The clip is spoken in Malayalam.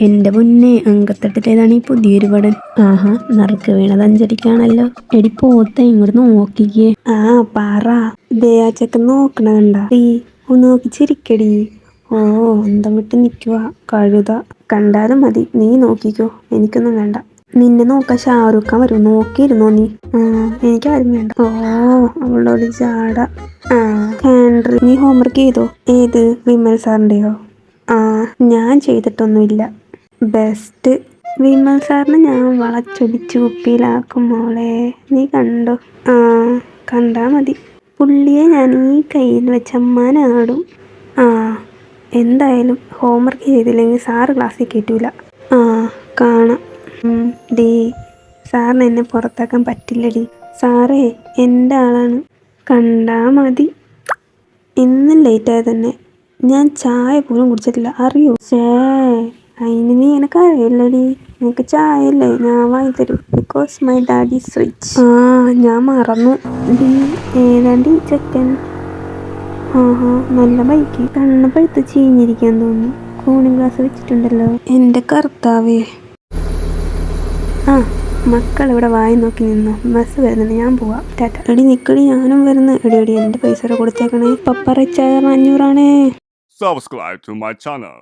എന്റെ മുന്നേ അങ്കത്തട്ടിലേതാണ് ഈ പുതിയൊരു പടൻ ആഹാ നറുക്ക് വീണത് അഞ്ചടിക്കാണല്ലോ. എടി പോത്ത ഇങ്ങോട്ട് നോക്കിക്കേ. ആ പാറ. ദയാച്ചക്ക് നോക്കണ കണ്ട. ഈ ഒന്ന് നോക്കി ചിരിക്കടി. ഓ അന്തം വിട്ട് നിൽക്കുക കഴുത. കണ്ടാലും മതി. നീ നോക്കിക്കോ. എനിക്കൊന്നും വേണ്ട. നിന്നെ നോക്കാൻ ഷാറൂഖ് ഖാൻ വരും. നോക്കിയിരുന്നോ നീ? ആ എനിക്കാരും വേണ്ട. ഓ അവളോട് ജാട. ആ കാൻഡ്രി നീ ഹോംവർക്ക് ചെയ്തോ? ഏത്? വിമൽ സാറിന്റെയോ ആ ഞാൻ ചെയ്തിട്ടൊന്നുമില്ല. ബെസ്റ്റ് വിമൽ സാറിന് ഞാൻ വളച്ചൊടിച്ച് കുപ്പിയിലാക്കും മോളെ. നീ കണ്ടോ? ആ കണ്ടാ മതി. പുള്ളിയെ ഞാൻ ഈ കയ്യിൽ വെച്ച് ആടും ആ എന്തായാലും ഹോംവർക്ക് ചെയ്തില്ലെങ്കിൽ സാറ് ക്ലാസ്സിൽ കയറ്റൂല ആ കാണാം. ഡീ സാറിന് എന്നെ പുറത്താക്കാൻ പറ്റില്ലടി. സാറേ എന്റെ ആളാണ്. കണ്ടാ മതി. ഇന്നും ലേറ്റായ തന്നെ ഞാൻ ചായ പോലും കുടിച്ചിട്ടില്ല. അറിയോ? ചേ അതിന് നീ എനക്ക് അറിയില്ലടി നിനക്ക് ചായ അല്ലേ ഞാൻ വാങ്ങി തരും. ബിക്കോസ് മൈ ഡാഡി സ്വിച്ച് ആ ഞാൻ മറന്നു. ഡി ഏതാണ്ട് ഈ ചെക്കൻ. ആഹാ നല്ല ബൈക്ക് കണ്ണ് പഴുത്ത് ചീഞ്ഞിരിക്കാൻ തോന്നുന്നു. കൂണിംഗ് ഗ്ലാസ് വെച്ചിട്ടുണ്ടല്ലോ. എന്റെ കർത്താവേ. ആ മക്കൾ ഇവിടെ വായി നോക്കി നിന്നു. ബസ് വരുന്നുണ്ട് ഞാൻ പോവാം. ടാറ്റ. എടി നിക്കടി ഞാനും വരുന്നു. എടി എടി എന്റെ പൈസ കൂടെ കൊടുത്തേക്കണേ പപ്പറച്ചായ അഞ്ഞൂറാണേ സബ്സ്ക്രൈബ് ടു മൈ channel.